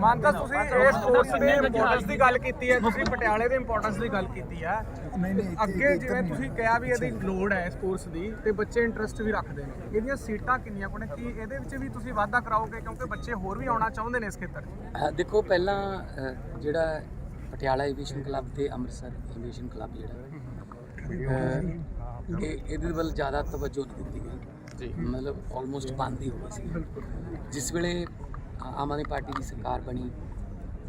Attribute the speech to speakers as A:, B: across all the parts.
A: ਮਾਨਤਾ ਤੁਸੀਂ ਇਹ ਸਪੋਰਟਸ ਦੇ ਇੰਪੋਰਟੈਂਸ ਦੀ ਗੱਲ ਕੀਤੀ ਹੈ ਤੁਸੀਂ ਪਟਿਆਲੇ ਦੇ ਇੰਪੋਰਟੈਂਸ ਦੀ ਗੱਲ ਕੀਤੀ ਹੈ। ਅੱਗੇ ਜਿਵੇਂ ਤੁਸੀਂ ਕਿਹਾ ਵੀ ਇਹਦੀ ਲੋੜ ਹੈ ਸਪੋਰਟਸ ਦੀ ਤੇ ਬੱਚੇ ਇੰਟਰਸਟ ਵੀ ਰੱਖਦੇ ਨੇ। ਇਹਦੀਆਂ ਸੀਟਾਂ ਕਿੰਨੀਆਂ ਕੋਨੇ ਕੀ ਇਹਦੇ ਵਿੱਚ ਵੀ ਤੁਸੀਂ ਵਾਅਦਾ ਕਰਾਓਗੇ ਕਿਉਂਕਿ ਬੱਚੇ ਹੋਰ ਵੀ ਆਉਣਾ ਚਾਹੁੰਦੇ ਨੇ ਇਸ ਖੇਤਰ 'ਚ?
B: ਦੇਖੋ ਪਹਿਲਾਂ ਜਿਹੜਾ ਪਟਿਆਲਾ ਐਵੀਏਸ਼ਨ ਕਲੱਬ ਤੇ ਅੰਮ੍ਰਿਤਸਰ ਐਵੀਏਸ਼ਨ ਕਲੱਬ ਜਿਹੜਾ ਇਹ ਇਹਦੇ ਵੱਲ ਜ਼ਿਆਦਾ ਤਵੱਜੋ ਦਿੱਤੀ ਗਈ। ਜੀ। ਮਤਲਬ ਆਲਮੋਸਟ ਬੰਦ ਹੀ ਹੋ ਗਈ ਸੀ। ਜਿਸ ਵੇਲੇ ਆਮ ਆਦਮੀ ਪਾਰਟੀ ਦੀ ਸਰਕਾਰ ਬਣੀ।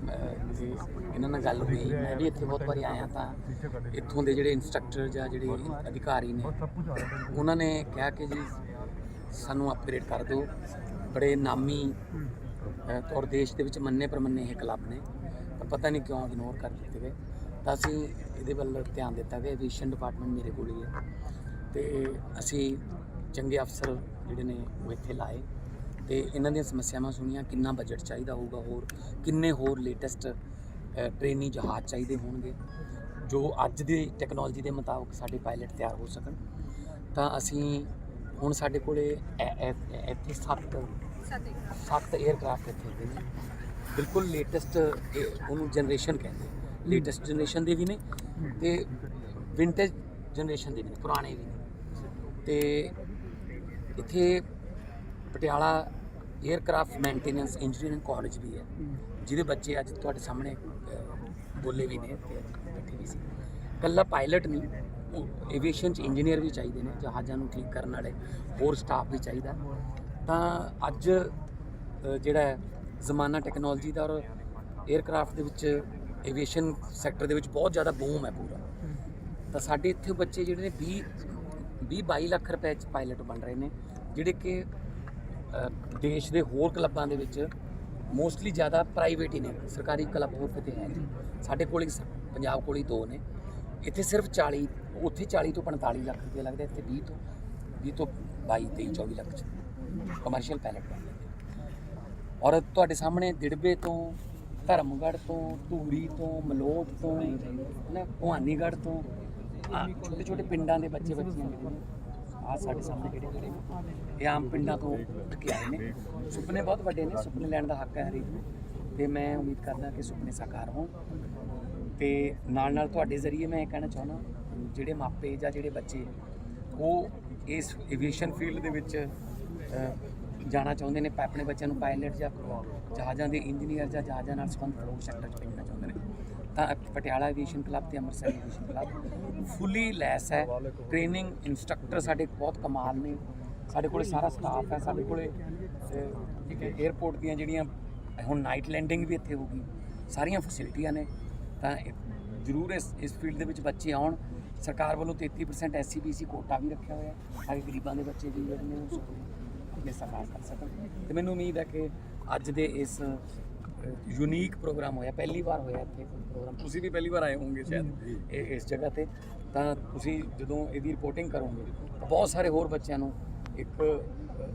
B: ਅਹ, ਇਹਨਾਂ ਨਾਲ ਗੱਲ ਹੋਈ ਮੈਂ ਵੀ ਇੱਥੇ ਬਹੁਤ ਵਾਰੀ ਆਇਆ ਤਾਂ ਇੱਥੋਂ ਦੇ ਜਿਹੜੇ ਇਨਸਟ੍ਰਕਟਰ ਜਾਂ ਜਿਹੜੇ ਅਧਿਕਾਰੀ ਨੇ ਉਹਨਾਂ ਨੇ ਕਿਹਾ ਕਿ ਜੀ ਸਾਨੂੰ ਅਪਗ੍ਰੇਡ ਕਰ ਦਿਓ। ਬੜੇ ਨਾਮੀ ਔਰ ਦੇਸ਼ ਦੇ ਵਿੱਚ ਮੰਨੇ ਪ੍ਰਮੰਨੇ ਇਹ ਕਲੱਬ ਨੇ। ਪਰ ਪਤਾ ਨਹੀਂ ਕਿਉਂ ਇਗਨੋਰ ਕਰ ਦਿੱਤੇ ਗਏ। ਤਾਂ ਅਸੀਂ ਇਹਦੇ ਵੱਲ ਧਿਆਨ ਦਿੱਤਾ ਗਿਆ। ਐਵੀਏਸ਼ਨ ਡਿਪਾਰਟਮੈਂਟ ਮੇਰੇ ਕੋਲ ਹੀ ਹੈ। ਤੇ ਅਸੀਂ ਚੰਗੇ ਅਫਸਰ ਜਿਹੜੇ ਨੇ ਉਹ ਇੱਥੇ ਲਾਏ। ਤੇ ਇਹਨਾਂ ਦੀਆਂ ਸਮੱਸਿਆਵਾਂ ਸੁਣੀਆਂ, ਕਿੰਨਾ ਬਜਟ ਚਾਹੀਦਾ ਹੋਊਗਾ ਹੋਰ, ਕਿੰਨੇ ਹੋਰ ਲੇਟੈਸਟ ਟ੍ਰੇਨੀ ਜਹਾਜ਼ ਚਾਹੀਦੇ ਹੋਣਗੇ, ਜੋ ਅੱਜ ਦੀ ਟੈਕਨੋਲੋਜੀ ਦੇ ਮੁਤਾਬਕ ਸਾਡੇ ਪਾਇਲਟ ਤਿਆਰ ਹੋ ਸਕਣ। ਤਾਂ ਅਸੀਂ ਹੁਣ ਸਾਡੇ ਕੋਲੇ ਐ- ਇੱਥੇ ਸੱਤ ਸੱਤ 에ਅਰਕ੍ਰਾਫਟ ਇੱਥੇ ਹੈਗੇ ਨੇ। ਬਿਲਕੁਲ ਲੇਟੈਸਟ ਉਹਨੂੰ ਜਨਰੇਸ਼ਨ ਕਹਿੰਦੇ ਲੇਟੈਸਟ ਜਨਰੇਸ਼ਨ ਦੇ ਵੀ ਨੇ ਤੇ ਵਿੰਟੇਜ ਜਨਰੇਸ਼ਨ ਦੇ ਵੀ ਨੇ, ਪੁਰਾਣੇ ਵੀ ਨੇ। ਤੇ ਇੱਥੇ Patiala aircraft maintenance engineering college ਵੀ ਹੈ। ਜਿਹਦੇ ਬੱਚੇ ਅੱਜ ਤੁਹਾਡੇ ਸਾਹਮਣੇ ਬੋਲੇ ਵੀ ਨੇ ਤੇ ਬੈਠੇ ਵੀ ਸੀ। ਕੱਲਾ ਪਾਇਲਟ ਨਹੀਂ ਏਵੀਏਸ਼ਨ ਚ ਇੰਜੀਨੀਅਰ ਵੀ ਚਾਹੀਦੇ ਨੇ, ਜਹਾਜ਼ਾਂ ਨੂੰ ਠੀਕ ਕਰਨ ਵਾਲੇ, ਹੋਰ ਸਟਾਫ ਵੀ ਚਾਹੀਦਾ। ਤਾਂ ਅੱਜ ਜਿਹੜਾ ਜ਼ਮਾਨਾ ਟੈਕਨੋਲੋਜੀ ਦਾ ਔਰ 에ਅਰਕ੍ਰਾਫਟ ਦੇ ਵਿੱਚ ਏਵੀਏਸ਼ਨ ਸੈਕਟਰ ਦੇ ਵਿੱਚ ਬਹੁਤ ਜ਼ਿਆਦਾ ਬੂਮ ਹੈ ਪੂਰਾ। ਤਾਂ ਸਾਡੇ ਇੱਥੇ ਬੱਚੇ ਜਿਹੜੇ ਨੇ 20 20 22 ਲੱਖ ਰੁਪਏ ਚ ਪਾਇਲਟ ਬਣ ਰਹੇ ਨੇ, ਜਿਹੜੇ ਕਿ ਦੇਸ਼ ਦੇ ਹੋਰ ਕਲੱਬਾਂ ਦੇ ਵਿੱਚ ਮੋਸਟਲੀ ਜ਼ਿਆਦਾ ਪ੍ਰਾਈਵੇਟ ਹੀ ਨੇ, ਸਰਕਾਰੀ ਕਲੱਬ ਹੋਰ ਕਿਤੇ ਹੈ ਨਹੀਂ। ਸਾਡੇ ਕੋਲ ਹੀ ਸ- ਪੰਜਾਬ ਕੋਲ ਹੀ ਦੋ ਨੇ। ਇੱਥੇ ਸਿਰਫ 40 ਉੱਥੇ 40 ਤੋਂ 45 ਲੱਖ ਰੁਪਏ ਲੱਗਦਾ ਇੱਥੇ 20 ਤੋਂ 20 ਤੋਂ 22 23 24 ਲੱਖ ਚ ਕਮਰਸ਼ੀਅਲ ਪਾਇਲਟ ਬਣ ਔਰ ਤੁਹਾਡੇ ਸਾਹਮਣੇ ਦਿੜਬੇ ਤੋਂ, ਧਰਮਗੜ੍ਹ ਤੋਂ, ਧੂਰੀ ਤੋਂ ਮਲੋਟ ਤੋਂ ਨਾ ਭਵਾਨੀਗੜ੍ਹ ਤੋਂ ਛੋਟੇ ਛੋਟੇ ਪਿੰਡਾਂ ਦੇ ਬੱਚੇ ਬੱਚੀਆਂ ਜਿਹੜੇ ਨੇ। ਆ ਸਾਡੇ ਸਾਹਮਣੇ ਜਿਹੜੇ ਖੜੇ ਨੇ ਇਹ ਆਮ ਪਿੰਡਾਂ ਤੋਂ ਉੱਠ ਕੇ ਆਏ ਨੇ। ਸੁਪਨੇ ਬਹੁਤ ਵੱਡੇ ਨੇ, ਸੁਪਨੇ ਲੈਣ ਦਾ ਹੱਕ ਹੈ ਹਰੇਕ ਨੂੰ। ਤੇ ਮੈਂ ਉਮੀਦ ਕਰਦਾ ਕਿ ਸੁਪਨੇ ਸਾਕਾਰ ਹੋਣ। ਤੇ ਨਾਲ ਨਾਲ ਤੁਹਾਡੇ ਜ਼ਰੀਏ ਮੈਂ ਇਹ ਕਹਿਣਾ ਚਾਹੁੰਦਾ, ਜਿਹੜੇ ਮਾਪੇ ਜਾਂ ਜਿਹੜੇ ਬੱਚੇ, ਉਹ ਇਸ ਏਵੀਏਸ਼ਨ ਫੀਲਡ ਦੇ ਵਿੱਚ ਜਾਣਾ ਚਾਹੁੰਦੇ ਨੇ, ਆਪਣੇ ਬੱਚਿਆਂ ਨੂੰ ਪਾਇਲਟ ਜਾਂ ਜਹਾਜ਼ਾਂ ਦੇ ਇੰਜੀਨੀਅਰ ਜਾਂ ਜਹਾਜ਼ਾਂ ਨਾਲ ਸੰਬੰਧਿਤ ਲੋਕ ਸੈਕਟਰ 'ਚ ਭੇਜਣਾ ਚਾਹੁੰਦੇ ਨੇ। ਤਾਂ ਪਟਿਆਲਾ ਐਵੀਏਸ਼ਨ ਕਲੱਬ ਤੇ ਅੰਮ੍ਰਿਤਸਰ ਐਵੀਏਸ਼ਨ ਕਲੱਬ ਫੁੱਲੀ ਲੈਸ ਹੈ। ਟ੍ਰੇਨਿੰਗ ਇਨਸਟ੍ਰਕਟਰ ਸਾਡੇ ਬਹੁਤ ਕਮਾਲ ਨੇ। ਸਾਡੇ ਕੋਲੇ ਸਾਰਾ ਸਟਾਫ ਹੈ, ਸਾਡੇ ਕੋਲੇ 에ਅਰਪੋਰਟ ਦੀਆਂ ਜਿਹੜੀਆਂ ਹੁਣ ਨਾਈਟ ਲੈਂਡਿੰਗ ਵੀ ਇੱਥੇ ਹੋਊਗੀ, ਸਾਰੀਆਂ ਫੈਸਿਲਿਟੀਆਂ ਨੇ। ਤਾਂ ਜ਼ਰੂਰ ਇਸ ਇਸ ਫੀਲਡ ਦੇ ਵਿੱਚ ਬੱਚੇ ਆਉਣ। ਸਰਕਾਰ ਵੱਲੋਂ 33% ਐਸਸੀਬੀਸੀ ਕੋਟਾ ਵੀ ਰੱਖਿਆ ਹੋਇਆ ਹੈ, ਤਾਂ ਕਿ ਗਰੀਬਾਂ ਦੇ ਬੱਚੇ ਵੀ ਜਿਹੜੇ ਨੇ ਉਹ ਆਪਣੇ ਸਾਕਾਰ ਕਰ ਸਕਣ। ਤੇ ਮੈਨੂੰ ਉਮੀਦ ਹੈ ਕਿ ਅੱਜ ਦੇ ਇਸ ਯੂਨੀਕ ਪ੍ਰੋਗਰਾਮ ਹੋਇਆ ਪਹਿਲੀ ਵਾਰ ਹੋਇਆ ਇੱਥੇ ਪ੍ਰੋਗਰਾਮ ਤੁਸੀਂ ਵੀ ਪਹਿਲੀ ਵਾਰ ਆਏ ਹੋਵੋਗੇ ਸ਼ਾਇਦ ਇਹ ਇਸ ਜਗ੍ਹਾ ਤੇ। ਤਾਂ ਤੁਸੀਂ ਜਦੋਂ ਇਹਦੀ ਰਿਪੋਰਟਿੰਗ ਕਰੋਗੇ ਤਾਂ ਬਹੁਤ ਸਾਰੇ ਹੋਰ ਬੱਚਿਆਂ ਨੂੰ ਇੱਕ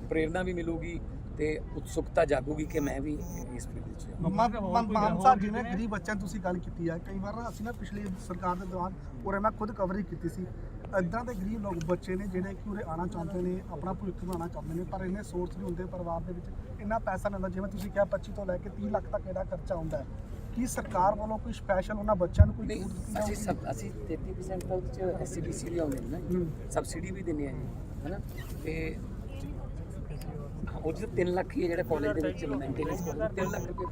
B: ਪ੍ਰੇਰਣਾ ਵੀ ਮਿਲੂਗੀ ਤੇ ਉਤਸੁਕਤਾ ਜਾਗੂਗੀ ਕਿ ਮੈਂ ਵੀ ਇਸ ਫੀਲਡ ਵਿੱਚ।
C: ਮਾਨ ਮਾਨ ਸਾਹਿਬ ਜਿਵੇਂ ਗਰੀਬ ਬੱਚਿਆਂ ਦੀ ਤੁਸੀਂ ਗੱਲ ਕੀਤੀ ਹੈ ਕਈ ਵਾਰ ਨਾ ਅਸੀਂ ਨਾ ਪਿਛਲੀ ਸਰਕਾਰ ਦੇ ਦੌਰਾਨ ਉਰੇ ਮੈਂ ਖੁਦ ਕਵਰੇਜ ਕੀਤੀ ਸੀ। ਇਦਾਂ ਦੇ ਗਰੀਬ ਲੋਕ ਬੱਚੇ ਨੇ ਜਿਹੜੇ ਕਿ ਉਰੇ ਆਉਣਾ ਚਾਹੁੰਦੇ ਨੇ ਆਪਣਾ ਭਵਿੱਖ ਬਣਾਉਣਾ ਚਾਹੁੰਦੇ ਨੇ ਪਰ ਇੰਨੇ ਸੋਰਸ ਨਹੀਂ ਹੁੰਦੇ ਪਰਿਵਾਰ ਦੇ ਵਿੱਚ ਇੰਨਾ ਪੈਸਾ ਨਹੀਂ ਹੁੰਦਾ ਜਿਵੇਂ ਤੁਸੀਂ ਕਿਹਾ 25 ਤੋਂ ਲੈ ਕੇ 30 ਲੱਖ ਤੱਕ ਇਹਦਾ ਖਰਚਾ ਹੁੰਦਾ ਹੈ ਕੀ ਸਰਕਾਰ ਵੱਲੋਂ ਕੋਈ ਸਪੈਸ਼ਲ ਉਹਨਾਂ ਬੱਚਿਆਂ ਨੂੰ ਕੋਈ
B: ਨਹੀਂ
C: ਛੂਟ ਦਿੱਤੀ
B: ਅਸੀਂ? ਸਭ ਅਸੀਂ 33% ਤਾਂ ਉਹਦੇ ਚ ਐਸਸੀਬੀਸੀ ਵੀ ਆਉਂਦੇ ਨੇ
C: ਹੂੰ।
B: ਨਾ ਸਬਸਿਡੀ ਵੀ ਦਿੰਦੇ ਆ ਇਹ ਹੈਨਾ ਤੇ ਉਹ ਜਿਹੜਾ 3 ਲੱਖ ਹੀ ਹੈ ਜਿਹੜਾ ਕਾਲਜ ਦੇ ਵਿੱਚ ਮੇਨਟੇਨੈਂਸ ਕਰਦੇ 3 ਲੱਖ ਰੁਪਏ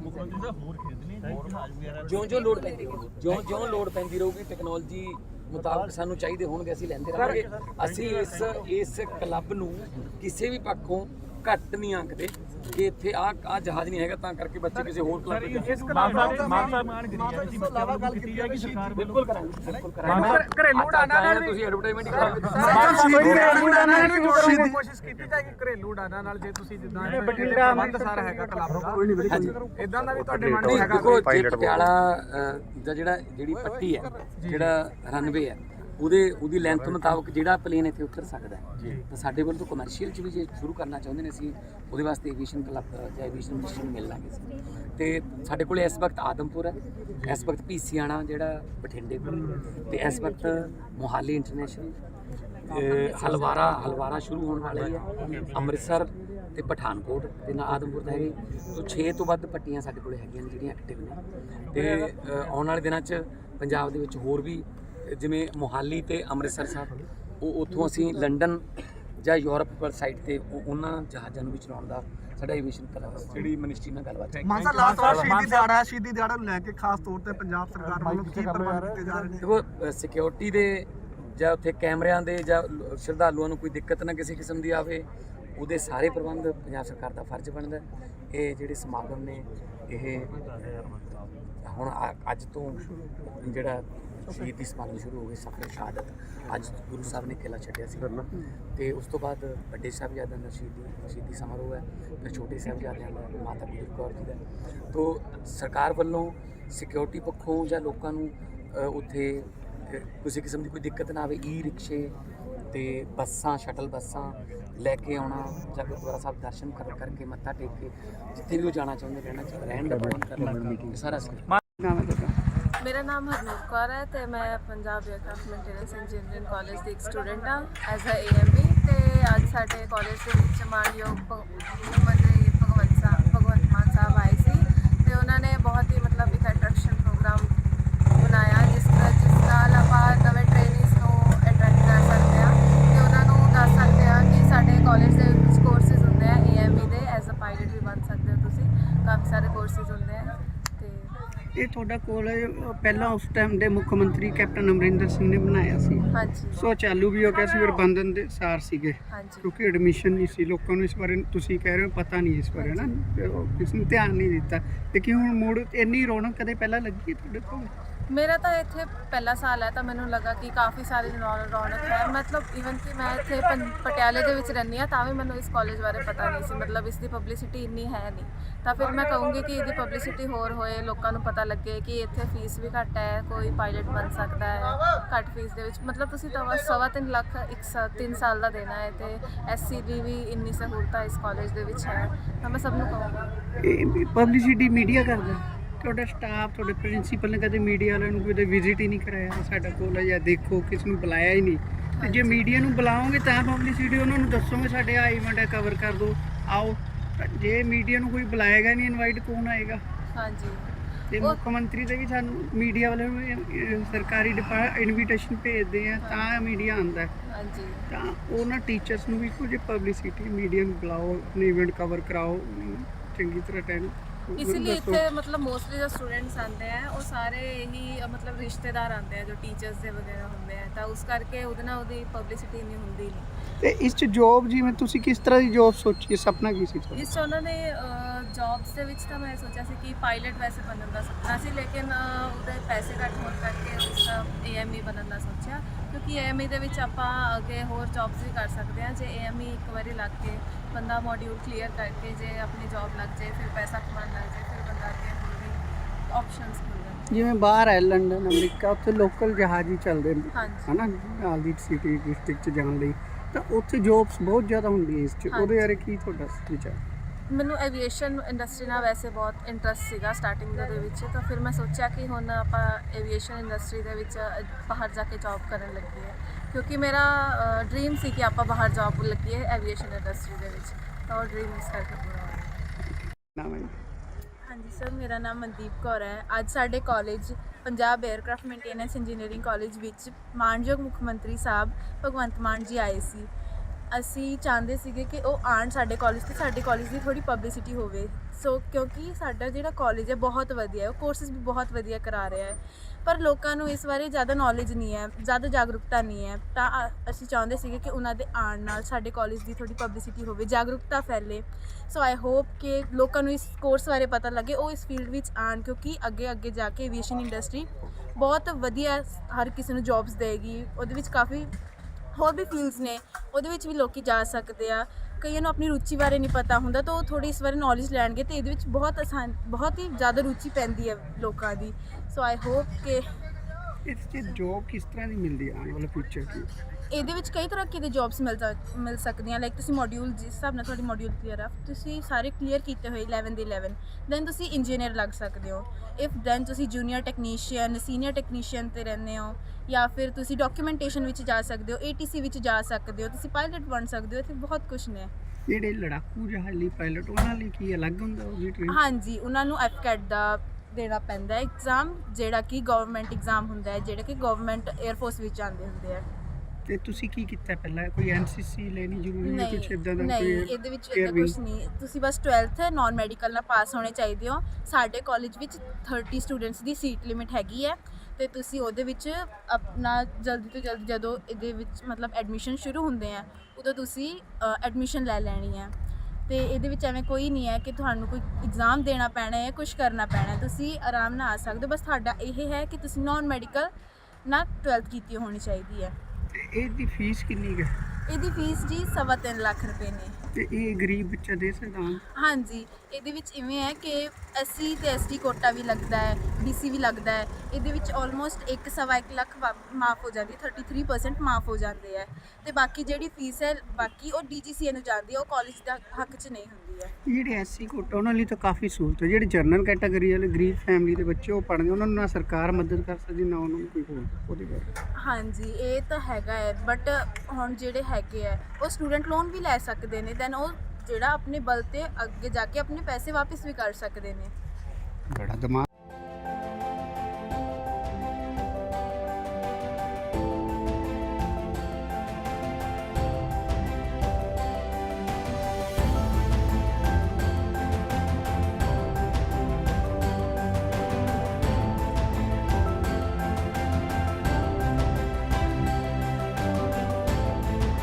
B: ਜਿਉਂ ਜਿਉਂ ਲੋਡ ਪੈਂਦੀ ਜਿਉਂ ਜਿਉਂ ਲੋਡ ਪੈਂਦੀ ਰਹੂਗੀ ਟੈਕਨੋਲੋਜੀ ਮੁਤਾਬਕ ਸਾਨੂੰ ਚਾਹੀਦੇ ਹੋਣਗੇ ਅਸੀਂ ਲੈਂਦੇ ਰਹਾਂਗੇ। ਅਸੀਂ ਇਸ ਇਸ ਕਲੱਬ ਨੂੰ ਕਿਸੇ ਵੀ ਪੱਖੋਂ ਘੱਟ ਨਹੀਂ ਆਂਕਦੇ ਕਿ ਇੱਥੇ ਆ ਆ ਜਹਾਜ਼ ਨਹੀਂ ਹੈਗਾ ਤਾਂ ਕਰਕੇ ਬੱਚੇ ਕਿਸੇ ਹੋਰ ਕਲੱਬ ਵਿੱਚ
A: ਇਸ ਕਲੱਬ ਦਾ
C: ਮਾਨ ਸਾਹਿਬ ਇਸ ਤੋਂ ਇਲਾਵਾ ਗੱਲ ਕੀਤੀ ਹੈ ਕਿ ਸਰਕਾਰ
B: ਬਿਲਕੁਲ ਕਰਾਂਗੇ। ਬਿਲਕੁਲ ਕਰਾਂਗੇ।
A: ਘਰੇਲੂ ਡਾਨਾ ਨਾਲ ਵੀ
B: ਤੁਸੀਂ ਐਡਵਰਟਾਈਜ਼ਮੈਂਟ ਕਰਾਂਗੇ
A: ਘਰੇਲੂ ਡਾਨਾ ਨਾਲ ਵੀ ਜੋੜਨ ਦੀ ਕੋਸ਼ਿਸ਼ ਕੀਤੀ ਜਾਏਗੀ ਘਰੇਲੂ ਡਾਨਾ ਨਾਲ ਜੇ ਤੁਸੀਂ ਜਿੱਦਾਂ ਬਠਿੰਡਾ ਪ੍ਰਬੰਧ ਸਾਰਾ ਹੈਗਾ ਕਲੱਬ ਦਾ। ਇਦਾਂ ਦਾ ਵੀ ਤੁਹਾਡੇ ਮਨ
B: ਨਹੀਂ
A: ਹੈਗਾ
B: ਦੇਖੋ ਜੇ ਪਟਿਆਲਾ ਦਾ ਜਿਹੜਾ ਜਿਹੜੀ ਪੱਟੀ ਹੈ ਜਿਹੜਾ ਰਨਵੇ ਹੈ ਉਹਦੇ ਉਹਦੀ ਲੈਂਥ ਮੁਤਾਬਕ ਜਿਹੜਾ ਪਲੇਨ ਇੱਥੇ ਉਤਰ ਸਕਦਾ ਹੈ। ਤਾਂ ਸਾਡੇ ਵੱਲ ਤੋਂ ਕਮਰਸ਼ੀਅਲ ਚ ਵੀ ਜੇ ਸ਼ੁਰੂ ਕਰਨਾ ਚਾਹੁੰਦੇ ਨੇ ਅਸੀਂ ਉਹਦੇ ਵਾਸਤੇ ਏਵੀਏਸ਼ਨ ਕਲੱਬ ਜਾਂ ਏਵੀਏਸ਼ਨ ਮਿਨਿਸਟਰੀ ਨੂੰ ਮਿਲ ਲਾਂਗੇ। ਤੇ ਸਾਡੇ ਕੋਲ ਇਸ ਵਕਤ ਆਦਮਪੁਰ ਹੈ। ਇਸ ਵਕਤ ਪੀਸੀਆਣਾ ਜਿਹੜਾ ਬਠਿੰਡੇ ਕੋਲ ਤੇ ਇਸ ਵਕਤ ਮੋਹਾਲੀ ਇੰਟਰਨੈਸ਼ਨਲ ਹਲਵਾਰਾ ਹਲਵਾਰਾ ਸ਼ੁਰੂ ਹੋਣ ਵਾਲੀ ਹੈ ਅੰਮ੍ਰਿਤਸਰ ਤੇ ਪਠਾਨਕੋਟ ਤੇ ਨਾ ਆਦਮਪੁਰ ਦਾ ਹੈਗੇ ਤੋਂ 6 ਤੋਂ ਵੱਧ ਪੱਟੀਆਂ ਸਾਡੇ ਕੋਲ ਹੈਗੀਆਂ ਨੇ ਜਿਹੜੀਆਂ ਐਕਟਿਵ ਨੇ। ਤੇ ਆਉਣ ਵਾਲੇ ਦਿਨਾਂ 'ਚ ਪੰਜਾਬ ਦੇ ਵਿੱਚ ਹੋਰ ਵੀ ਜਿਵੇਂ ਮੋਹਾਲੀ ਤੇ ਅੰਮ੍ਰਿਤਸਰ ਸਾਹਿਬ ਉਹ ਉੱਥੋਂ ਅਸੀਂ ਲੰਡਨ ਜਾਂ ਯੂਰਪ ਪਰ ਸਾਈਡ ਤੇ ਉਹ- ਉਹਨਾਂ ਜਹਾਜ਼ਾਂ ਨੂੰ ਵੀ ਚਲਾਉਣ ਦਾ ਸਾਡਾ ਐਵੀਏਸ਼ਨ ਕਲੱਬ ਜਿਹੜੀ ਮਿਨਿਸਟਰੀ ਨਾਲ ਗੱਲਬਾਤ ਹੈ
C: ਮਾਨਸਾ ਲਾਸਟ ਵਾਰ ਸ਼ਹੀਦੀ ਦਿਹਾੜਾ ਸ਼ਹੀਦੀ ਦਿਹਾੜਾ ਨੂੰ ਲੈ ਕੇ ਖਾਸ ਤੌਰ ਤੇ ਪੰਜਾਬ ਸਰਕਾਰ ਵੱਲੋਂ ਕੀ ਪ੍ਰਬੰਧ ਕੀਤੇ ਜਾ ਰਹੇ ਨੇ?
B: ਦੇਖੋ ਸਿਕਿਉਰਿਟੀ ਦੇ ਜਾਂ ਉੱਥੇ ਕੈਮਰਿਆਂ ਦੇ ਜਾਂ ਸ਼ਰਧਾਲੂਆਂ ਨੂੰ ਕੋਈ ਦਿੱਕਤ ਨਾ ਕਿਸੇ ਕਿਸਮ ਦੀ ਆਵੇ ਉਹਦੇ ਸਾਰੇ ਪ੍ਰਬੰਧ ਪੰਜਾਬ ਸਰਕਾਰ ਦਾ ਫਰਜ਼ ਬਣਦਾ। ਇਹ ਜਿਹੜੇ ਸਮਾਗਮ ਨੇ ਇਹ ਹੁਣ ਅੱਜ ਤੋਂ ਜਿਹੜਾ ਸ਼ਹੀਦੀ ਸਮਾਗਮ ਸ਼ੁਰੂ ਹੋ ਗਏ ਸਫਰ ਸ਼ਹਾਦਤ ਅੱਜ ਗੁਰੂ ਸਾਹਿਬ ਨੇ ਕਿਲਾ ਛੱਡਿਆ ਸੀ। ਤੇ ਉਸ ਤੋਂ ਬਾਅਦ ਵੱਡੇ ਸਾਹਿਬਜ਼ਾਦਿਆਂ ਦਾ ਸ਼ਹੀਦੀ ਸ਼ਹੀਦੀ ਸਮਾਰੋਹ ਹੈ। ਫਿਰ ਛੋਟੇ ਸਾਹਿਬਜ਼ਾਦਿਆਂ ਦਾ ਮਾਤਾ ਗੁਜਰ ਕੌਰ ਜੀ ਦਾ। ਤੋਂ ਸਰਕਾਰ ਵੱਲੋਂ ਸਿਕਿਉਰਿਟੀ ਪੱਖੋਂ ਜਾਂ ਲੋਕਾਂ ਨੂੰ ਉੱਥੇ ਕਿਸੇ ਕਿਸਮ ਦੀ ਕੋਈ ਦਿੱਕਤ ਨਾ ਆਵੇ ਈ ਰਿਕਸ਼ੇ ਤੇ ਬੱਸਾਂ ਸ਼ਟਲ ਬੱਸਾਂ ਲੈ ਕੇ ਆਉਣਾ ਜਾਂ ਗੁਰਦੁਆਰਾ ਸਾਹਿਬ ਦਰਸ਼ਨ ਕਰ ਕਰਕੇ ਮੱਥਾ ਟੇਕ ਕੇ ਜਿੱਥੇ ਵੀ ਉਹ ਜਾਣਾ ਚਾਹੁੰਦੇ ਰਹਿਣਾ ਚਾਹੁੰਦੇ ਰਹਿਣ ਦਾ ਪ੍ਰਬੰਧ ਕਰਨਾ। ਸਾਰਾ ਸੀ
D: ਮੇਰਾ ਨਾਮ ਹਰਨੂਰ ਕੌਰ ਹੈ ਤੇ ਮੈਂ Punjab aircraft maintenance engineering college ਦੀ ਇੱਕ ਸਟੂਡੈਂਟ ਹਾਂ ਐਜ਼ ਅ ਏਐਮਬੀ ਤੇ ਅੱਜ ਸਾਡੇ ਕਾਲਜ ਦੇ ਵਿੱਚ ਮਾਨਯੋਗ ਭ- ਮੁੱਖ ਮੰਤਰੀ ਭਗਵੰਤ ਸਾਹਿਬ ਭਗਵੰਤ ਮਾਨ ਸਾਹਿਬ ਆਏ ਸੀ ਤੇ ਉਹਨਾਂ ਨੇ ਬਹੁਤ ਹੀ ਮਤਲਬ ਇੱਕ ਅਟਰੈਕਸ਼ਨ ਪ੍ਰੋਗਰਾਮ ਬਣਾਇਆ ਜਿਸ ਜਿਸ ਨਾਲ ਆਪਾਂ ਨਵੇਂ ਟ੍ਰੇਨਿਸ ਨੂੰ ਅਟਰੈਕਟ ਕਰ ਸਕਦੇ ਹਾਂ ਤੇ ਉਹਨਾਂ ਨੂੰ ਦੱਸ ਸਕਦੇ ਹਾਂ ਕਿ ਸਾਡੇ ਕਾਲਜ ਦੇ ਵਿੱਚ ਕੋਰਸਿਸ ਹੁੰਦੇ ਆ ਏਐਮਬੀ ਦੇ ਐਜ਼ ਅ ਪਾਇਲਟ ਵੀ ਬਣ ਸਕਦੇ ਹੋ ਤੁਸੀਂ ਕਾਫੀ ਸਾਰੇ ਕੋਰਸਿਸ ਹੁੰਦੇ ਆ ਤੇ
E: ਇਹ ਤੁਹਾਡਾ ਕਾਲਜ ਪਹਿਲਾਂ ਉਸ ਟਾਈਮ ਦੇ ਮੁੱਖ ਮੰਤਰੀ ਕੈਪਟਨ ਅਮਰਿੰਦਰ ਸਿੰਘ ਨੇ ਬਣਾਇਆ ਸੀ।
D: ਹਾਂਜੀ।
E: ਸੋ ਚਾਲੂ ਵੀ ਹੋ ਗਿਆ ਸੀ ਫਿਰ ਬੰਦਨ ਦੇ ਸਾਰ ਸੀਗੇ। ਕਿਉਂਕਿ ਐਡਮਿਸ਼ਨ ਨਹੀਂ ਸੀ ਲੋਕਾਂ ਨੂੰ ਇਸ ਬਾਰੇ ਤੁਸੀਂ ਕਹਿ ਰਹੇ ਹੋ ਪਤਾ ਨਹੀਂ ਇਸ ਬਾਰੇ ਨਾ। ਉਹ ਕਿਸੇ ਨੇ ਧਿਆਨ ਨਹੀਂ ਦਿੱਤਾ। ਲੇਕਿਨ ਹੁਣ ਮੋੜ ਇੰਨੀ ਰੌਣਕ ਕਦੇ ਪਹਿਲਾਂ ਲੱਗੀ ਤੁਹਾਡੇ ਕੋਲ?
D: ਮੇਰਾ ਤਾਂ ਇੱਥੇ ਪਹਿਲਾ ਸਾਲ ਹੈ ਤਾਂ ਮੈਨੂੰ ਲੱਗਾ ਕਿ ਕਾਫੀ ਸਾਰੀ ਰੌਣ- ਰੌਣਕ ਹੈ। ਮਤਲਬ ਇਵਨ ਕਿ ਮੈਂ ਇੱਥੇ ਪੰ- ਪਟਿਆਲੇ ਦੇ ਵਿੱਚ ਰਹਿੰਦੀ ਹਾਂ ਤਾਂ ਵੀ ਮੈਨੂੰ ਇਸ ਕਾਲਜ ਬਾਰੇ ਪਤਾ ਨਹੀਂ ਸੀ। ਮਤਲਬ ਇਸ ਦੀ ਪਬਲਿਸਿਟੀ ਇੰਨੀ ਹੈ ਨਹੀਂ। ਤਾਂ ਫਿਰ ਮੈਂ ਕਹੂੰਗੀ ਕਿ ਇਹਦੀ ਪਬਲਿਸਿਟੀ ਹੋਰ ਹੋਏ, ਲੋਕਾਂ ਨੂੰ ਪਤਾ ਲੱਗੇ ਕਿ ਇੱਥੇ ਫੀਸ ਵੀ ਘੱਟ ਹੈ, ਕੋਈ ਪਾਇਲਟ ਬਣ ਸਕਦਾ ਹੈ, ਘੱਟ ਫੀਸ ਦੇ ਵਿੱਚ। ਮਤਲਬ ਤੁਸੀਂ ਤਾਂ ਸਵਾ ਤਿੰਨ ਲੱਖ, ਇੱਕ ਸਾ- ਤਿੰਨ ਸਾਲ ਦਾ ਦੇਣਾ ਹੈ ਤੇ ਐਸਸੀ ਦੀ ਵੀ ਇੰਨੀ ਸਹੂਲਤਾਂ ਇਸ ਕਾਲਜ ਦੇ ਵਿੱਚ ਹੈ। ਤਾਂ ਮੈਂ ਸਭ ਨੂੰ ਕਹੂੰਗੀ।
E: ਪਬਲਿਸਿਟੀ ਮੀਡੀਆ ਕਰਦਾ। ਤੁਹਾਡਾ ਸਟਾਫ ਤੁਹਾਡੇ ਪ੍ਰਿੰਸੀਪਲ ਨੇ ਕਦੇ ਮੀਡੀਆ ਵਾਲਿਆਂ ਨੂੰ ਕੋਈ ਵਿਜ਼ਿਟ ਹੀ ਨਹੀਂ ਕਰਾਇਆ ਸਾਡਾ ਕਾਲਜ ਆ ਦੇਖੋ ਕਿਸ ਨੂੰ ਬੁਲਾਇਆ ਹੀ ਨਹੀਂ। ਤੇ ਜੇ ਮੀਡੀਆ ਨੂੰ ਬੁਲਾਓਗੇ ਤਾਂ ਪਬਲਿਸਿਟੀ ਉਹਨਾਂ ਨੂੰ ਦੱਸੋਗੇ ਸਾਡੇ ਆ ਇਵੈਂਟ ਹੈ ਕਵਰ ਕਰ ਦਿਓ ਆਓ। ਜੇ ਮੀਡੀਆ ਨੂੰ ਕੋਈ ਬੁਲਾਏਗਾ ਨਹੀਂ ਇਨਵਾਈਟ ਕੌਣ ਆਏਗਾ?
D: ਹਾਂਜੀ।
E: ਤੇ ਮੁੱਖ ਮੰਤਰੀ ਦੇ ਵੀ ਸਾਨੂੰ ਮੀਡੀਆ ਵਾਲਿਆਂ ਨੂੰ ਸਰਕਾਰੀ ਇਨਵੀਟੇਸ਼ਨ ਭੇਜਦੇ ਆ ਤਾਂ ਮੀਡੀਆ ਆਉਂਦਾ ਹੈ।
D: ਹਾਂਜੀ।
E: ਤਾਂ ਉਹਨਾਂ ਟੀਚਰਸ ਨੂੰ ਵੀ ਕੁਝ ਪਬਲਿਸਿਟੀ ਮੀਡੀਆ ਨੂੰ ਬੁਲਾਓ ਆਪਣੇ ਇਵੈਂਟ ਕਵਰ ਕਰਾਓ ਚੰਗੀ ਤਰ੍ਹਾਂ ਟੈਨ
D: ਇਸ ਲਈ ਇੱਥੇ ਮਤਲਬ ਮੋਸਟਲੀ ਜੋ ਸਟੂਡੈਂਟਸ ਆਉਂਦੇ ਆ ਉਹ ਸਾਰੇ ਇਹੀ ਅ, ਮਤਲਬ ਰਿਸ਼ਤੇਦਾਰ ਆਉਂਦੇ ਆ ਜੋ ਟੀਚਰਸ ਦੇ ਵਗੈਰਾ ਹੁੰਦੇ ਆ। ਤਾਂ ਉਸ ਕਰਕੇ ਉਹਦੇ ਨਾਲ ਉਹਦੀ ਪਬਲਿਸਿਟੀ ਨਹੀਂ ਹੁੰਦੀ ਨਹੀਂ।
E: ਤੇ ਇਸ ਚ ਜੋਬ ਜਿਵੇਂ ਤੁਸੀਂ ਕਿਸ ਤਰ੍ਹਾਂ ਦੀ ਜੋਬ ਸੋਚੀ ਹੈ ਸੁਪਨਾ ਕੀ ਸੀ ਤੁਹਾਡਾ?
D: ਇਸ 'ਚ ਉਹਨਾਂ ਨੇ ਜੌਬਸ ਦੇ ਵਿੱਚ ਤਾਂ ਮੈਂ ਸੋਚਿਆ ਸੀ ਕਿ ਪਾਇਲਟ ਵੈਸੇ ਬਣਨ ਦਾ ਸੁਪਨਾ ਸੀ ਲੇਕਿਨ ਉਹਦੇ ਪੈਸੇ ਘੱਟ ਹੋਣ ਕਰਕੇ ਉਸ ਏਐਮਈ ਬਣਨ ਦਾ ਸੋਚਿਆ ਕਿਉਂਕਿ ਏਐਮਈ ਦੇ ਵਿੱਚ ਆਪਾਂ ਅੱਗੇ ਹੋਰ ਜੌਬਸ ਵੀ ਕਰ ਸਕਦੇ ਹਾਂ। ਜੇ ਏਐਮਈ ਇੱਕ ਵਾਰੀ ਲੱਗ ਕੇ ਬੰਦਾ ਮੋਡਿਊਲ ਕਲੀਅਰ ਕਰਕੇ ਜੇ ਆਪਣੀ ਜੌਬ ਲੱਗ ਜਾਏ ਫਿਰ ਪੈਸਾ ਕਮਾਉਣ ਲੱਗ ਜਾਏ ਫਿਰ ਬੰਦਾ ਅੱਗੇ ਹੋਰ ਵੀ ਆਪਸ਼ਨਸ ਮਿਲ ਜਾਂਦੇ
E: ਜਿਵੇਂ ਬਾਹਰ ਹੈ ਲੰਡਨ ਅਮਰੀਕਾ ਉੱਥੇ ਲੋਕਲ ਜਹਾਜ਼ ਹੀ ਚੱਲਦੇ ਨੇ। ਹਨਾ? ਨਾਲ ਦੀ ਸਿਟੀ ਡਿਸਟ੍ਰਿਕਟ ਚ ਜਾਣ ਲਈ। ਤਾਂ ਉੱਥੇ ਜੋਬਸ ਬਹੁਤ ਜ਼ਿਆਦਾ ਹੁੰਦੀਆਂ ਇਸ ਚ। ਉਹਦੇ ਬਾਰੇ ਕੀ ਤੁਹਾਡਾ ਵਿਚਾਰ?
D: ਮੈਨੂੰ ਐਵੀਏਸ਼ਨ ਇੰਡਸਟਰੀ ਨਾਲ ਵੈਸੇ ਬਹੁਤ ਇੰਟਰਸਟ ਸੀਗਾ ਸਟਾਰਟਿੰਗ ਦੇ ਵਿੱਚ ਤਾਂ ਫਿਰ ਮੈਂ ਸੋਚਿਆ ਕਿ ਹੁਣ ਆਪਾਂ ਐਵੀਏਸ਼ਨ ਇੰਡਸਟਰੀ ਦੇ ਵਿੱਚ ਬਾਹਰ ਜਾ ਕੇ ਜੌਬ ਕਰਨ ਲੱਗੀ ਹੈ। ਕਿਉਂਕਿ ਮੇਰਾ ਡ੍ਰੀਮ ਸੀ ਕਿ ਆਪਾਂ ਬਾਹਰ ਜੌਬ ਲੱਗੀਏ ਐਵੀਏਸ਼ਨ ਇੰਡਸਟਰੀ ਦੇ ਵਿੱਚ ਤਾਂ ਉਹ ਡ੍ਰੀਮ ਇਸ ਕਰਕੇ ਪੂਰਾ ਹੋਇਆ।
E: ਨਾਮ ਹੈ
F: ਹਾਂਜੀ ਸਰ ਮੇਰਾ ਨਾਮ ਮਨਦੀਪ ਕੌਰ ਹੈ। ਅੱਜ ਸਾਡੇ college Punjab aircraft maintenance engineering college ਵਿੱਚ ਮਾਨਯੋਗ ਮੁੱਖ ਮੰਤਰੀ ਸਾਹਿਬ ਭਗਵੰਤ ਮਾਨ ਜੀ ਆਏ ਸੀ। ਅਸੀਂ ਚਾਹੁੰਦੇ ਸੀਗੇ ਕਿ ਉਹ ਆਣ ਸਾਡੇ ਕਾਲਜ ਤੇ, ਸਾਡੇ ਕਾਲਜ ਦੀ ਥੋੜੀ ਪਬਲਿਸਿਟੀ ਹੋਵੇ। ਸੋ ਕਿਉਂਕਿ ਸਾਡਾ ਜਿਹੜਾ ਕਾਲਜ ਹੈ, ਬਹੁਤ ਵਧੀਆ ਹੈ। ਉਹ ਕੋਰਸਿਸ ਵੀ ਬਹੁਤ ਵਧੀਆ ਕਰਾ ਰਿਹਾ ਹੈ। ਪਰ ਲੋਕਾਂ ਨੂੰ ਇਸ ਬਾਰੇ ਜ਼ਿਆਦਾ ਨੌਲੇਜ ਨਹੀਂ ਹੈ, ਜ਼ਿਆਦਾ ਜਾਗਰੂਕਤਾ ਨਹੀਂ ਹੈ। ਤਾਂ ਅਸੀਂ ਚਾਹੁੰਦੇ ਸੀਗੇ ਕਿ ਉਹਨਾਂ ਦੇ ਆਉਣ ਨਾਲ ਸਾਡੇ ਕਾਲਜ ਦੀ ਥੋੜੀ ਪਬਲਿਸਿਟੀ ਹੋਵੇ, ਜਾਗਰੂਕਤਾ ਫੈਲੇ। ਸੋ ਆਈ ਹੋਪ ਕਿ ਲੋਕਾਂ ਨੂੰ ਇਸ ਕੋਰਸ ਬਾਰੇ ਪਤਾ ਲੱਗੇ, ਉਹ ਇਸ ਫੀਲਡ ਵਿੱਚ ਆਣ ਕਿਉਂਕਿ ਅੱਗੇ ਅੱਗੇ ਜਾ ਕੇ ਐਵੀਏਸ਼ਨ ਇੰਡਸਟਰੀ ਬਹੁਤ ਵਧੀਆ ਹਰ ਕਿਸੇ ਨੂੰ ਜੌਬਸ ਦੇਗੀ ਉਹਦੇ ਵਿੱਚ ਕਾਫੀ ਹੋਰ ਵੀ ਫੀਲਡਸ ਨੇ, ਉਹਦੇ ਵਿੱਚ ਵੀ ਲੋਕੀ ਜਾ ਸਕਦੇ ਆ। ਕਈਆਂ ਨੂੰ ਆਪਣੀ ਰੁਚੀ ਬਾਰੇ ਨਹੀਂ ਪਤਾ ਹੁੰਦਾ, ਤਾਂ ਉਹ ਥੋੜੀ ਇਸ ਬਾਰੇ ਨੌਲੇਜ ਲੈਣਗੇ ਤੇ ਇਹਦੇ ਵਿੱਚ ਬਹੁਤ ਆਸਾਨ, ਬਹੁਤ ਹੀ ਜ਼ਿਆਦਾ ਰੁਚੀ ਪੈਂਦੀ ਹੈ ਲੋਕਾਂ ਦੀ। ਸੋ ਆਈ ਹੋਪ ਕਿ
E: ਇਸ 'ਚ ਜੋਬ ਕਿਸ ਤਰ੍ਹਾਂ ਦੀ ਮਿਲਦੀ ਹੈ ਆਉਣ ਵਾਲੇ ਫਿਊਚਰ 'ਚ?
F: ਇਹਦੇ ਵਿੱਚ ਕਈ ਤਰ੍ਹਾਂ ਦੇ ਜੌਬਸ ਮਿਲ ਸਕ- ਮਿਲ ਸਕਦੀਆਂ ਲਾਈਕ ਤੁਸੀਂ ਮੋਡਿਊਲ ਜਿਸ ਹਿਸਾਬ ਨਾਲ ਤੁਹਾਡੀ ਮੋਡਿਊਲ ਕਲੀਅਰ ਆ ਤੁਸੀਂ ਸਾਰੇ ਕਲੀਅਰ ਕੀਤੇ ਹੋਏ 11 ਦੇ 11 ਦੈਨ ਤੁਸੀਂ ਇੰਜੀਨੀਅਰ ਲੱਗ ਸਕਦੇ ਹੋ। ਇਫ ਦੈਨ ਤੁਸੀਂ ਜੂਨੀਅਰ ਟੈਕਨੀਸ਼ੀਅਨ ਸੀਨੀਅਰ ਟੈਕਨੀਸ਼ੀਅਨ ਤੇ ਰਹਿੰਦੇ ਹੋ ਜਾਂ ਫਿਰ ਤੁਸੀਂ ਡਾਕੂਮੈਂਟੇਸ਼ਨ ਵਿੱਚ ਜਾ ਸਕਦੇ ਹੋ ਏਟੀਸੀ ਵਿੱਚ ਜਾ ਸਕਦੇ ਹੋ ਤੁਸੀਂ ਪਾਇਲਟ ਬਣ ਸਕਦੇ ਹੋ ਇੱਥੇ ਬਹੁਤ ਕੁਝ ਨੇ।
E: ਜਿਹੜੇ ਲੜਾਕੂ ਜਹਾਜ਼ ਲਈ ਪਾਇਲਟ ਉਹਨਾਂ ਲਈ ਕੀ ਅਲੱਗ ਹੁੰਦਾ ਉਹਦੀ ਟ੍ਰੇਨਿੰਗ
F: ਹਾਂਜੀ ਉਹਨਾਂ ਨੂੰ ਐਫਕੈਟ ਦਾ ਦੇਣਾ ਪੈਂਦਾ ਐਗਜ਼ਾਮ ਜਿਹੜਾ ਕਿ ਗਵਰਨਮੈਂਟ ਐਗਜ਼ਾਮ ਹੁੰਦਾ ਹੈ ਜਿਹੜਾ ਕਿ ਗਵਰਨਮੈਂਟ 에ਅਰ ਫੋਰਸ ਵਿੱਚ ਆਉਂਦੇ ਹੁੰਦੇ ਆ।
E: ਤੇ ਤੁਸੀਂ ਕੀ ਕੀਤਾ ਪਹਿਲਾਂ? ਕੋਈ ਐਨਸੀਸੀ ਲੈਣੀ ਜ਼ਰੂਰੀ ਹੈ
F: ਨਹੀਂ
E: ਕੁਝ ਇਦਾਂ ਦਾ
F: ਨਹੀਂ
E: ਕੋਈ
F: ਇਹਦੇ ਵਿੱਚ
E: wing?
F: ਕੁਝ ਨਹੀਂ। ਤੁਸੀਂ ਬਸ 12th ਨਾਨ ਮੈਡੀਕਲ ਨਾਲ ਪਾਸ ਹੋਣੇ ਚਾਹੀਦੇ ਹੋ। ਸਾਡੇ ਕਾਲਜ ਵਿੱਚ 30 ਸਟੂਡੈਂਟਸ ਦੀ ਸੀਟ ਲਿਮਿਟ ਹੈਗੀ ਹੈ ਤੇ ਤੁਸੀਂ ਉਹਦੇ ਵਿੱਚ ਆਪਣਾ ਜਲਦੀ ਤੋਂ ਜਲਦੀ ਜਦੋਂ ਇਹਦੇ ਵਿੱਚ ਮਤਲਬ ਐਡਮਿਸ਼ਨ ਸ਼ੁਰੂ ਹੁੰਦੇ ਆ ਉਦੋਂ ਤੁਸੀਂ ਐਡਮਿਸ਼ਨ ਲੈ ਲੈਣੀ ਹੈ। ਤੇ ਇਹਦੇ ਵਿੱਚ ਐਵੇਂ ਕੋਈ ਨਹੀਂ ਹੈ ਕਿ ਤੁਹਾਨੂੰ ਕੋਈ ਐਗਜ਼ਾਮ ਦੇਣਾ ਪੈਣਾ ਹੈ ਕੁਝ ਕਰਨਾ ਪੈਣਾ ਹੈ। ਤੁਸੀਂ ਆਰਾਮ ਨਾਲ ਆ ਸਕਦੇ ਹੋ। ਬਸ ਤੁਹਾਡਾ ਇਹ ਹੈ ਕਿ ਤੁਸੀਂ ਨਾਨ ਮੈਡੀਕਲ ਨਾਲ 12th ਕੀਤੀ ਹੋਣੀ ਚਾਹੀਦੀ ਹੈ।
E: ਇਹਦੀ ਫੀਸ ਕਿੰਨੀ ਹੈ?
F: ਇਹਦੀ ਫੀਸ ਜੀ ਸਵਾ ਤਿੰਨ ਲੱਖ ਰੁਪਏ ਨੇ।
E: ਤੇ ਇਹ ਗਰੀਬ ਬੱਚਾ ਦੇ ਸਕਦਾ ਹਾਂ
F: ਹਾਂਜੀ ਇਹਦੇ ਵਿੱਚ ਇਵੇਂ ਹੈ ਕਿ ਐਸਸੀ ਤੇ ਐਸਟੀ ਕੋਟਾ ਵੀ ਲੱਗਦਾ ਹੈ ਬੀਸੀ ਵੀ ਲੱਗਦਾ ਹੈ ਇਹਦੇ ਵਿੱਚ ਆਲਮੋਸਟ 1 ਸਵਾ 1 ਲੱਖ ਮਾਫ ਹੋ ਜਾਂਦੀ ਹੈ 33% ਮਾਫ ਹੋ ਜਾਂਦੇ ਹੈ। ਤੇ ਬਾਕੀ ਜਿਹੜੀ ਫੀਸ ਹੈ ਬਾਕੀ ਉਹ ਡੀਜੀਸੀਏ ਨੂੰ ਜਾਂਦੀ ਹੈ ਉਹ ਕਾਲਜ ਦਾ ਹੱਕ 'ਚ ਨਹੀਂ ਹੁੰਦੀ ਹੈ।
E: ਜਿਹੜੇ ਐਸਸੀ ਕੋਟਾ ਉਹਨਾਂ ਲਈ ਤਾਂ ਕਾਫੀ ਸਹੂਲਤ ਹੈ। ਜਿਹੜੇ ਜਨਰਲ ਕੈਟਾਗਰੀ ਵਾਲੇ ਗਰੀਬ ਫੈਮਿਲੀ ਦੇ ਬੱਚੇ ਉਹ ਪੜ੍ਹਦੇ ਉਹਨਾਂ ਨੂੰ ਨਾ ਸਰਕਾਰ ਮਦਦ ਕਰ ਸਕਦੀ ਨਾ ਉਹਨਾਂ ਨੂੰ ਕੋਈ ਹੋਰ ਉਹਦੇ ਬਾਰੇ।
F: ਹਾਂਜੀ ਇਹ ਤਾਂ ਹੈਗਾ ਹੈ ਬਟ ਹੁਣ ਜਿਹੜੇ ਹੈਗੇ ਆ ਉਹ ਸਟੂਡੈਂਟ ਲੋਨ ਵੀ ਲੈ ਸਕਦੇ ਨੇ ਦੈਨ ਉਹ ਜਿਹੜਾ ਆਪਣੇ ਬਲ ਤੇ ਅੱਗੇ ਜਾ ਕੇ ਆਪਣੇ ਪੈਸੇ ਵਾਪਸ ਵੀ ਕਰ ਸਕਦੇ ਨੇ।
E: ਬੜਾ ਦਿਮਾਗ